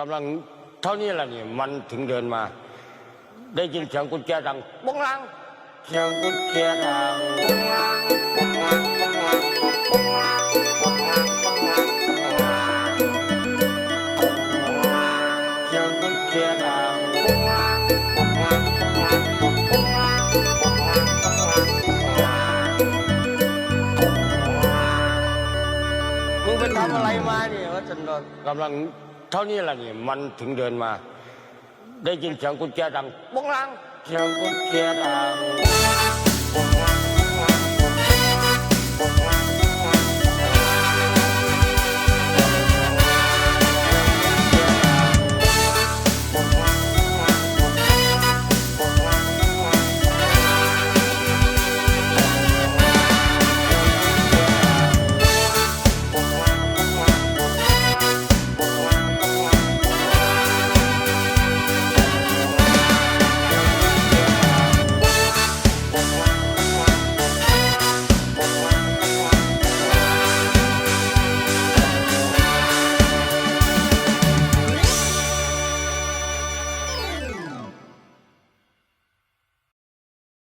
กำลังเท่านี้แหละนี่มันถึงเดินมา ได้ยินเสียงกุญแจดังปุ้งลังเสียงกุญแจดังปุ้งลังปุ้งลังปุ้งลังปุ้งลังปุ้งลังปุ้งลังปุ้งลังเสียงกุญแจดังปุ้งลังปุ้งลังปุ้งลังปุ้งลังปุ้งลังปุ้งลังปุ้งลังมึงไปทำอะไรมาเนี่ยว่าฉันกำลัง เท่านี้แหละนี่มันถึงเดินมา ได้ยินเสียงกุญแจดังปุ้งลังเสียงกุญแจดังปุ้งลัง